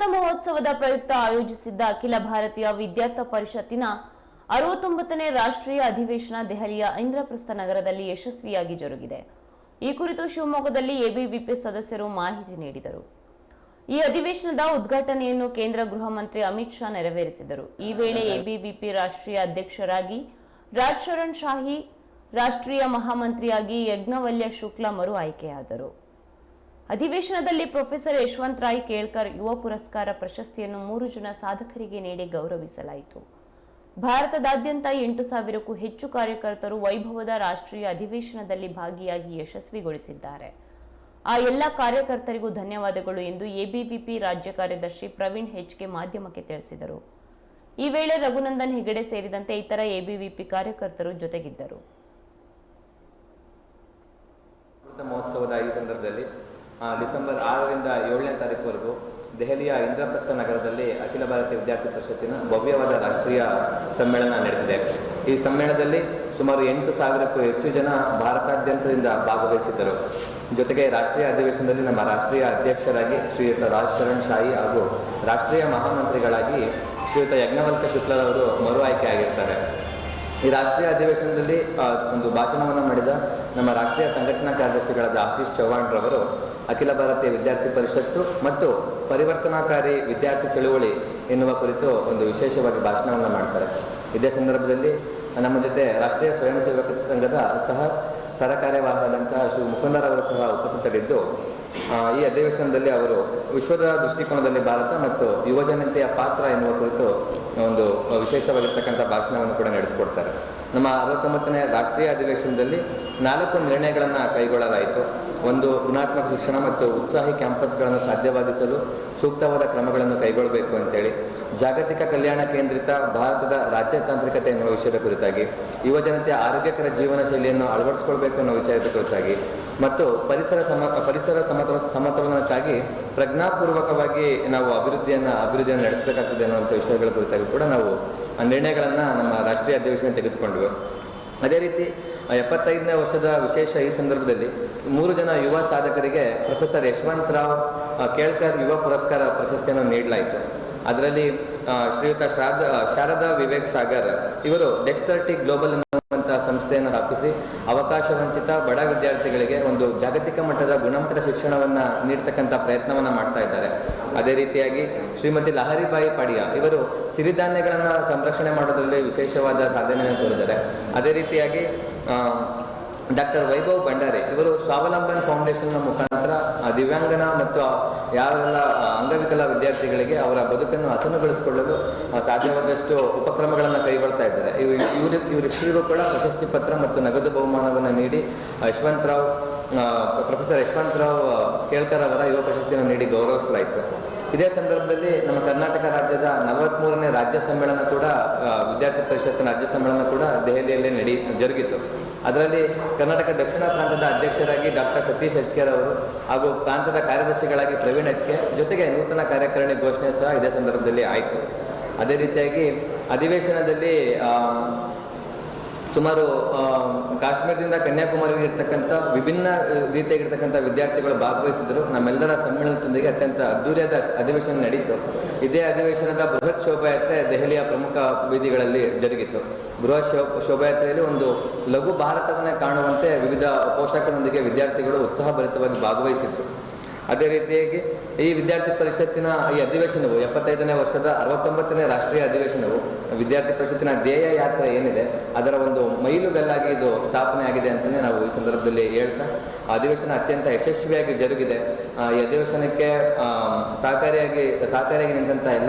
ಅಮೃತ ಮಹೋತ್ಸವದ ಪ್ರಯುಕ್ತ ಆಯೋಜಿಸಿದ್ದ ಅಖಿಲ ಭಾರತೀಯ ವಿದ್ಯಾರ್ಥಿ ಪರಿಷತ್ತಿನ ಅರವತ್ತೊಂಬತ್ತನೇ ರಾಷ್ಟ್ರೀಯ ಅಧಿವೇಶನ ದೆಹಲಿಯ ಇಂದ್ರಪ್ರಸ್ಥ ನಗರದಲ್ಲಿ ಯಶಸ್ವಿಯಾಗಿ ಜರುಗಿದೆ. ಈ ಕುರಿತು ಶಿವಮೊಗ್ಗದಲ್ಲಿ ಎಬಿವಿಪಿ ಸದಸ್ಯರು ಮಾಹಿತಿ ನೀಡಿದರು. ಈ ಅಧಿವೇಶನದ ಉದ್ಘಾಟನೆಯನ್ನು ಕೇಂದ್ರ ಗೃಹ ಮಂತ್ರಿ ಅಮಿತ್ ಶಾ ನೆರವೇರಿಸಿದರು. ಈ ವೇಳೆ ಎಬಿವಿಪಿ ರಾಷ್ಟ್ರೀಯ ಅಧ್ಯಕ್ಷರಾಗಿ ರಾಜ್ ಶರಣ್ ಶಾಹಿ ರಾಷ್ಟ್ರೀಯ ಮಹಾಮಂತ್ರಿಯಾಗಿ ಯಜ್ಞವಲ್ಯ ಶುಕ್ಲಾ ಮರು ಆಯ್ಕೆಯಾದರು. ಅಧಿವೇಶನದಲ್ಲಿ ಪ್ರೊಫೆಸರ್ ಯಶವಂತ್ ರಾಯ್ ಕೇಳ್ಕರ್ ಯುವ ಪುರಸ್ಕಾರ ಪ್ರಶಸ್ತಿಯನ್ನು ಮೂರು ಜನ ಸಾಧಕರಿಗೆ ನೀಡಿ ಗೌರವಿಸಲಾಯಿತು. ಭಾರತದಾದ್ಯಂತ ಎಂಟು ಸಾವಿರಕ್ಕೂ ಹೆಚ್ಚು ಕಾರ್ಯಕರ್ತರು ವೈಭವದ ರಾಷ್ಟ್ರೀಯ ಅಧಿವೇಶನದಲ್ಲಿ ಭಾಗಿಯಾಗಿ ಯಶಸ್ವಿಗೊಳಿಸಿದ್ದಾರೆ. ಆ ಎಲ್ಲ ಕಾರ್ಯಕರ್ತರಿಗೂ ಧನ್ಯವಾದಗಳು ಎಂದು ಎಬಿವಿಪಿ ರಾಜ್ಯ ಕಾರ್ಯದರ್ಶಿ ಪ್ರವೀಣ್ ಹೆಚ್ಕೆ ಮಾಧ್ಯಮಕ್ಕೆ ತಿಳಿಸಿದರು. ಈ ವೇಳೆ ರಘುನಂದನ್ ಹೆಗಡೆ ಸೇರಿದಂತೆ ಇತರ ಎಬಿವಿಪಿ ಕಾರ್ಯಕರ್ತರು ಜೊತೆಗಿದ್ದರು. ಮಹೋತ್ಸವದ ಈ ಸಂದರ್ಭದಲ್ಲಿ ಡಿಸೆಂಬರ್ ಆರರಿಂದ ಏಳನೇ ತಾರೀಕುವರೆಗೂ ದೆಹಲಿಯ ಇಂದ್ರಪ್ರಸ್ಥ ನಗರದಲ್ಲಿ ಅಖಿಲ ಭಾರತೀಯ ವಿದ್ಯಾರ್ಥಿ ಪರಿಷತ್ತಿನ ಭವ್ಯವಾದ ರಾಷ್ಟ್ರೀಯ ಸಮ್ಮೇಳನ ನಡೆದಿದೆ ಈ ಸಮ್ಮೇಳನದಲ್ಲಿ ಸುಮಾರು ಎಂಟು ಸಾವಿರಕ್ಕೂ ಹೆಚ್ಚು ಜನ ಭಾರತಾದ್ಯಂತದಿಂದ ಭಾಗವಹಿಸಿದ್ದರು. ಜೊತೆಗೆ ರಾಷ್ಟ್ರೀಯ ಅಧಿವೇಶನದಲ್ಲಿ ನಮ್ಮ ರಾಷ್ಟ್ರೀಯ ಅಧ್ಯಕ್ಷರಾಗಿ ಶ್ರೀಯುತ ರಾಜ್ ಶರಣ್ ಶಾಹಿ ಹಾಗೂ ರಾಷ್ಟ್ರೀಯ ಮಹಾಮಂತ್ರಿಗಳಾಗಿ ಶ್ರೀಯುತ ಯಜ್ಞವಲ್ಕ ಶುಕ್ಲರವರು ಮರು ಆಯ್ಕೆಯಾಗಿರ್ತಾರೆ ಈ ರಾಷ್ಟ್ರೀಯ ಅಧಿವೇಶನದಲ್ಲಿ ಒಂದು ಭಾಷಣವನ್ನು ಮಾಡಿದ ನಮ್ಮ ರಾಷ್ಟ್ರೀಯ ಸಂಘಟನಾ ಕಾರ್ಯದರ್ಶಿಗಳಾದ ಆಶೀಶ್ ಚೌಹಾಣ್ ರವರು ಅಖಿಲ ಭಾರತೀಯ ವಿದ್ಯಾರ್ಥಿ ಪರಿಷತ್ತು ಮತ್ತು ಪರಿವರ್ತನಾಕಾರಿ ವಿದ್ಯಾರ್ಥಿ ಚಳುವಳಿ ಎನ್ನುವ ಕುರಿತು ಒಂದು ವಿಶೇಷವಾಗಿ ಭಾಷಣವನ್ನು ಮಾಡ್ತಾರೆ. ಇದೇ ಸಂದರ್ಭದಲ್ಲಿ ನಮ್ಮ ಜೊತೆ ರಾಷ್ಟ್ರೀಯ ಸ್ವಯಂ ಸೇವಕ ಸಂಘದ ಸಹ ಸರಕಾರ್ಯವಾಹದಂತಹ ಶ್ರೀ ಮುಕುಂದರವರು ಸಹ ಉಪಸ್ಥಿತರಿದ್ದು ಈ ಅಧಿವೇಶನದಲ್ಲಿ ಅವರು ವಿಶ್ವದ ದೃಷ್ಟಿಕೋನದಲ್ಲಿ ಭಾರತ ಮತ್ತು ಯುವಜನತೆಯ ಪಾತ್ರ ಎನ್ನುವ ಕುರಿತು ಒಂದು ವಿಶೇಷವಾಗಿರ್ತಕ್ಕಂಥ ಭಾಷಣವನ್ನು ಕೂಡ ನಡೆಸಿಕೊಡ್ತಾರೆ. ನಮ್ಮ ಅರವತ್ತೊಂಬತ್ತನೇ ರಾಷ್ಟ್ರೀಯ ಅಧಿವೇಶನದಲ್ಲಿ ನಾಲ್ಕು ನಿರ್ಣಯಗಳನ್ನು ಕೈಗೊಳ್ಳಲಾಯಿತು. ಒಂದು, ಗುಣಾತ್ಮಕ ಶಿಕ್ಷಣ ಮತ್ತು ಉತ್ಸಾಹಿ ಕ್ಯಾಂಪಸ್ಗಳನ್ನು ಸಾಧ್ಯವಾಗಿಸಲು ಸೂಕ್ತವಾದ ಕ್ರಮಗಳನ್ನು ಕೈಗೊಳ್ಳಬೇಕು ಅಂತೇಳಿ. ಜಾಗತಿಕ ಕಲ್ಯಾಣ ಕೇಂದ್ರಿತ ಭಾರತದ ರಾಜ್ಯತಾಂತ್ರಿಕತೆ ಎನ್ನುವ ವಿಷಯದ ಕುರಿತಾಗಿ, ಯುವಜನತೆಯ ಆರೋಗ್ಯಕರ ಜೀವನ ಶೈಲಿಯನ್ನು ಅಳವಡಿಸಿಕೊಳ್ಬೇಕು ಅನ್ನೋ ವಿಚಾರದ ಕುರಿತಾಗಿ, ಮತ್ತು ಪರಿಸರ ಸಮ, ಪರಿಸರ ಸಮತೋಲ ಸಮತೋಲನಕ್ಕಾಗಿ ಪ್ರಜ್ಞಾಪೂರ್ವಕವಾಗಿ ನಾವು ಅಭಿವೃದ್ಧಿಯನ್ನು ಅಭಿವೃದ್ಧಿಯನ್ನು ನಡೆಸಬೇಕಾಗ್ತದೆ ಅನ್ನುವಂಥ ವಿಷಯಗಳ ಕುರಿತಾಗಿ ಕೂಡ ನಾವು ನಿರ್ಣಯಗಳನ್ನು ನಮ್ಮ ರಾಷ್ಟ್ರೀಯ ಅಧಿವೇಶನ ತೆಗೆದುಕೊಂಡ್ವಿ. ಅದೇ ರೀತಿ ಎಪ್ಪತ್ತೈದನೇ ವರ್ಷದ ವಿಶೇಷ ಈ ಸಂದರ್ಭದಲ್ಲಿ ಮೂರು ಜನ ಯುವ ಸಾಧಕರಿಗೆ ಪ್ರೊಫೆಸರ್ ಯಶವಂತ್ ರಾವ್ ಕೇಳ್ಕರ್ ಯುವ ಪುರಸ್ಕಾರ ಪ್ರಶಸ್ತಿಯನ್ನು ನೀಡಲಾಯಿತು. ಅದರಲ್ಲಿ ಶ್ರೀಯುತ ಶಾರದಾ ಶಾರದಾ ವಿವೇಕ್ ಸಾಗರ್, ಇವರು ಡೆಕ್ಸ್ಟರ್ಟಿ ಗ್ಲೋಬಲ್ ಸಂಸ್ಥೆಯನ್ನು ಸ್ಥಾಪಿಸಿ ಅವಕಾಶ ವಂಚಿತ ಬಡ ವಿದ್ಯಾರ್ಥಿಗಳಿಗೆ ಒಂದು ಜಾಗತಿಕ ಮಟ್ಟದ ಗುಣಮಟ್ಟದ ಶಿಕ್ಷಣವನ್ನು ನೀಡ್ತಕ್ಕಂಥ ಪ್ರಯತ್ನವನ್ನು ಮಾಡ್ತಾ ಇದ್ದಾರೆ. ಅದೇ ರೀತಿಯಾಗಿ ಶ್ರೀಮತಿ ಲಹರಿಬಾಯಿ ಪಡಿಯ ಇವರು ಸಿರಿಧಾನ್ಯಗಳನ್ನು ಸಂರಕ್ಷಣೆ ಮಾಡೋದ್ರಲ್ಲಿ ವಿಶೇಷವಾದ ಸಾಧನೆಯನ್ನು ತೋರಿದ್ದಾರೆ. ಅದೇ ರೀತಿಯಾಗಿ ಡಾಕ್ಟರ್ ವೈಭವ್ ಭಂಡಾರಿ ಇವರು ಸ್ವಾವಲಂಬನ್ ಫೌಂಡೇಶನ್ನ ಮುಖಾಂತರ ದಿವ್ಯಾಂಗನ ಮತ್ತು ಯಾವೆಲ್ಲ ಅಂಗವಿಕಲ ವಿದ್ಯಾರ್ಥಿಗಳಿಗೆ ಅವರ ಬದುಕನ್ನು ಹಸನುಗೊಳಿಸಿಕೊಳ್ಳಲು ಸಾಧ್ಯವಾದಷ್ಟು ಉಪಕ್ರಮಗಳನ್ನು ಇವರು ಕೂಡ ಪ್ರಶಸ್ತಿ ಪತ್ರ ಮತ್ತು ನಗದು ಬಹುಮಾನವನ್ನು ನೀಡಿ ಯಶವಂತರಾವ್ ಪ್ರೊಫೆಸರ್ ಯಶವಂತರಾವ್ ಕೇಳ್ಕರ್ ಅವರ ಯುವ ಪ್ರಶಸ್ತಿಯನ್ನು ನೀಡಿ ಗೌರವಿಸಲಾಯಿತು. ಇದೇ ಸಂದರ್ಭದಲ್ಲಿ ನಮ್ಮ ಕರ್ನಾಟಕ ರಾಜ್ಯದ ನಲವತ್ತ್ಮೂರನೇ ರಾಜ್ಯ ಸಮ್ಮೇಳನ ಕೂಡ ವಿದ್ಯಾರ್ಥಿ ಪರಿಷತ್ತಿನ ರಾಜ್ಯ ಸಮ್ಮೇಳನ ಕೂಡ ದೆಹಲಿಯಲ್ಲೇ ನಡಿ, ಜರುಗಿತು. ಅದರಲ್ಲಿ ಕರ್ನಾಟಕ ದಕ್ಷಿಣ ಪ್ರಾಂತದ ಅಧ್ಯಕ್ಷರಾಗಿ ಡಾಕ್ಟರ್ ಸತೀಶ್ ಹೆಚ್ಕೆರ್ ಅವರು ಹಾಗೂ ಪ್ರಾಂತದ ಕಾರ್ಯದರ್ಶಿಗಳಾಗಿ ಪ್ರವೀಣ್ ಹೆಚ್ಕೆ ಜೊತೆಗೆ ನೂತನ ಕಾರ್ಯಕಾರಿಣಿ ಘೋಷಣೆ ಸಹ ಇದೇ ಸಂದರ್ಭದಲ್ಲಿ ಆಯಿತು. ಅದೇ ರೀತಿಯಾಗಿ ಅಧಿವೇಶನದಲ್ಲಿ ಸುಮಾರು ಕಾಶ್ಮೀರದಿಂದ ಕನ್ಯಾಕುಮಾರಿಗೆ ಇರ್ತಕ್ಕಂಥ ವಿಭಿನ್ನ ರೀತಿಯಾಗಿರ್ತಕ್ಕಂಥ ವಿದ್ಯಾರ್ಥಿಗಳು ಭಾಗವಹಿಸಿದ್ರು. ನಮ್ಮೆಲ್ಲರ ಸಮ್ಮೇಳನದೊಂದಿಗೆ ಅತ್ಯಂತ ಅದ್ದೂರಿಯಾದ ಅಧಿವೇಶನ ನಡೀತು. ಇದೇ ಅಧಿವೇಶನದ ಬೃಹತ್ ಶೋಭಾಯಾತ್ರೆ ದೆಹಲಿಯ ಪ್ರಮುಖ ಬೀದಿಗಳಲ್ಲಿ ಜರುಗಿತು. ಬೃಹತ್ ಶೋ, ಶೋಭಾಯಾತ್ರೆಯಲ್ಲಿ ಒಂದು ಲಘು ಭಾರತವನ್ನೇ ಕಾಣುವಂತೆ ವಿವಿಧ ಪೋಷಕರೊಂದಿಗೆ ವಿದ್ಯಾರ್ಥಿಗಳು ಉತ್ಸಾಹಭರಿತವಾಗಿ ಭಾಗವಹಿಸಿದ್ರು. ಅದೇ ರೀತಿಯಾಗಿ ಈ ವಿದ್ಯಾರ್ಥಿ ಪರಿಷತ್ತಿನ ಈ ಅಧಿವೇಶನವು ಎಪ್ಪತ್ತೈದನೇ ವರ್ಷದ ಅರವತ್ತೊಂಬತ್ತನೇ ರಾಷ್ಟ್ರೀಯ ಅಧಿವೇಶನವು ವಿದ್ಯಾರ್ಥಿ ಪರಿಷತ್ತಿನ ಧ್ಯೇಯ ಯಾತ್ರೆ ಏನಿದೆ, ಅದರ ಒಂದು ಮೈಲುಗಲ್ಲಾಗಿ ಇದು ಸ್ಥಾಪನೆ ಆಗಿದೆ ಅಂತಲೇ ನಾವು ಈ ಸಂದರ್ಭದಲ್ಲಿ ಹೇಳ್ತಾ ಅಧಿವೇಶನ ಅತ್ಯಂತ ಯಶಸ್ವಿಯಾಗಿ ಜರುಗಿದೆ. ಈ ಅಧಿವೇಶನಕ್ಕೆ ಸಹಕಾರಿಯಾಗಿ ಸಹಕಾರಿಯಾಗಿ ನಿಂತಹ ಎಲ್ಲ